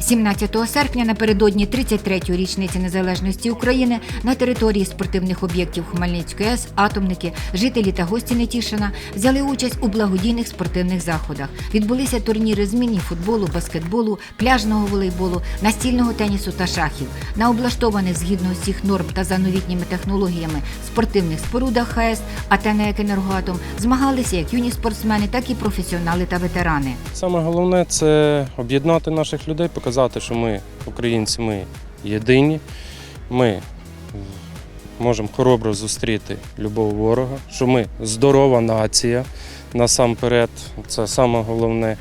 17 серпня напередодні 33-ї річниці незалежності України на території спортивних об'єктів Хмельницької АЕС атомники, жителі та гості Нетішина взяли участь у благодійних спортивних заходах. Відбулися турніри з міні-футболу, баскетболу, пляжного волейболу, настільного тенісу та шахів. На облаштованих згідно усіх норм та за новітніми технологіями спортивних спорудах ХАЕС, АТН «Енергоатом» змагалися як юні спортсмени, так і професіонали та ветерани. Саме головне це об'єднати наших людей, показати, що ми, українці, ми єдині. Ми можемо хоробро зустріти любого ворога, що ми здорова нація насамперед. Це саме головне.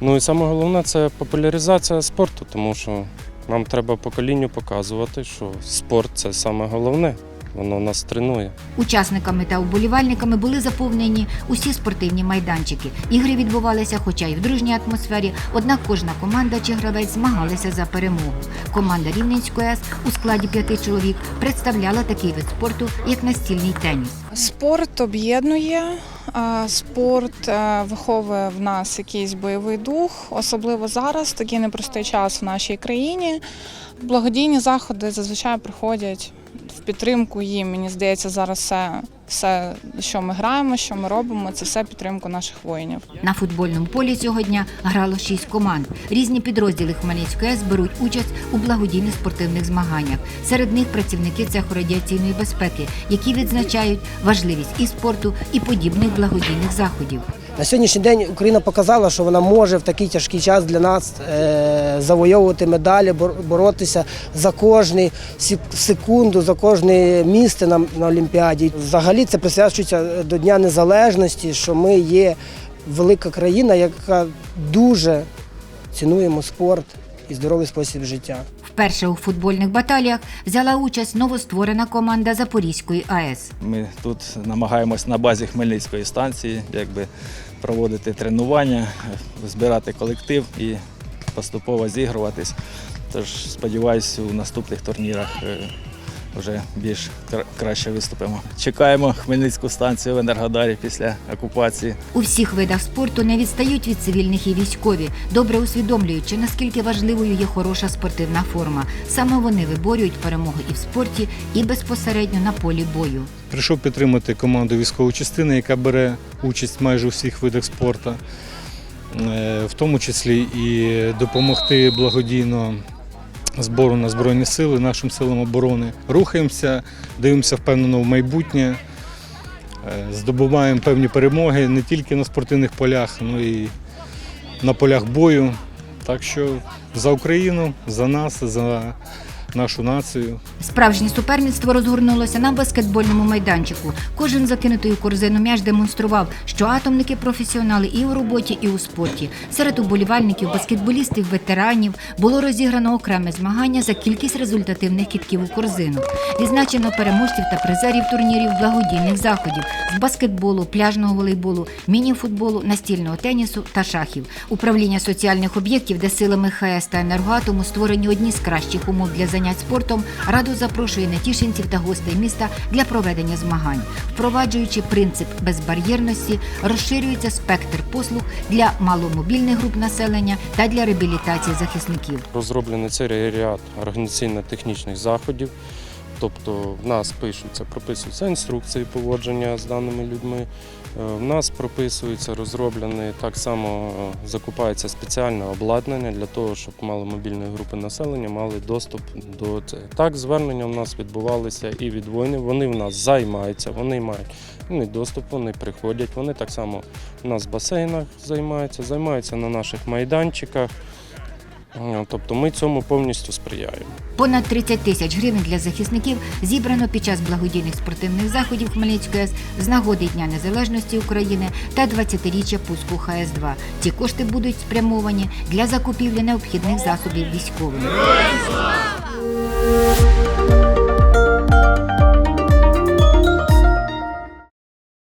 Ну і саме головне це популяризація спорту, тому що нам треба поколінню показувати, що спорт це саме головне. Воно нас тренує. Учасниками та вболівальниками були заповнені усі спортивні майданчики. Ігри відбувалися, хоча й в дружній атмосфері. Однак кожна команда чи гравець змагалися за перемогу. Команда Рівненської АЕС у складі п'яти чоловік представляла такий вид спорту, як настільний теніс. Спорт об'єднує, спорт е, виховує в нас якийсь бойовий дух, особливо зараз, такий непростий час в нашій країні. Благодійні заходи зазвичай приходять в підтримку їм. Мені здається, зараз все, все, що ми граємо, що ми робимо, це все підтримку наших воїнів. На футбольному полі цього дня грало шість команд. Різні підрозділи Хмельницької АЕС беруть участь у благодійних спортивних змаганнях. Серед них працівники цеху радіаційної безпеки, які відзначають важливість і спорту, і подібних благодійних заходів. На сьогоднішній день Україна показала, що вона може в такий тяжкий час для нас е, завойовувати медалі, бор- боротися за кожну секунду, за кожне місце на, на Олімпіаді. Взагалі це присвячується до Дня Незалежності, що ми є велика країна, яка дуже цінуємо спорт і здоровий спосіб життя. Вперше у футбольних баталіях взяла участь новостворена команда Запорізької АЕС. Ми тут намагаємось на базі Хмельницької станції якби, проводити тренування, збирати колектив і поступово зігруватись. Тож сподіваюся, у наступних турнірах е, вже більш краще виступимо. Чекаємо Хмельницьку станцію в Енергодарі після окупації. У всіх видах спорту не відстають від цивільних і військові, добре усвідомлюючи, наскільки важливою є хороша спортивна форма. Саме вони виборюють перемоги і в спорті, і безпосередньо на полі бою. Прийшов підтримати команду військової частини, яка бере участь майже у всіх видах спорту, Е, в тому числі і допомогти благодійно збору на Збройні сили, нашим силам оборони. Рухаємося, дивимося впевнено в майбутнє, е, здобуваємо певні перемоги не тільки на спортивних полях, але й на полях бою. Так що за Україну, за нас, за нашу націю. Справжнє суперництво розгорнулося на баскетбольному майданчику. Кожен закинутий корзину м'яч демонстрував, що атомники професіонали і у роботі, і у спорті. Серед уболівальників, баскетболістів, ветеранів було розіграно окреме змагання за кількість результативних кітків у корзину. Відзначено переможців та призерів турнірів благодійних заходів з баскетболу, пляжного волейболу, міні-футболу, настільного тенісу та шахів. Управління соціальних об'єктів, де силами ХС та енергоатому створені одні з кращих умов для занять спортом, радо запрошує нетішинців та гостей міста для проведення змагань. Впроваджуючи принцип безбар'єрності, розширюється спектр послуг для маломобільних груп населення та для реабілітації захисників. Розроблений цей ряд організаційно-технічних заходів. Тобто в нас пишуться, прописуються інструкції поводження з даними людьми. Е, В нас прописується, розроблене так само е, закупається спеціальне обладнання для того, щоб маломобільні групи населення мали доступ до цього. Так, звернення в нас відбувалися і від воїнів. Вони в нас займаються, вони мають доступ, вони приходять. Вони так само у нас в басейнах займаються, займаються на наших майданчиках. Тобто ми цьому повністю сприяємо. Понад 30 тисяч гривень для захисників зібрано під час благодійних спортивних заходів Хмельницької АЕС з нагоди Дня Незалежності України та 20-річчя пуску ХС-2. Ці кошти будуть спрямовані для закупівлі необхідних засобів військовим.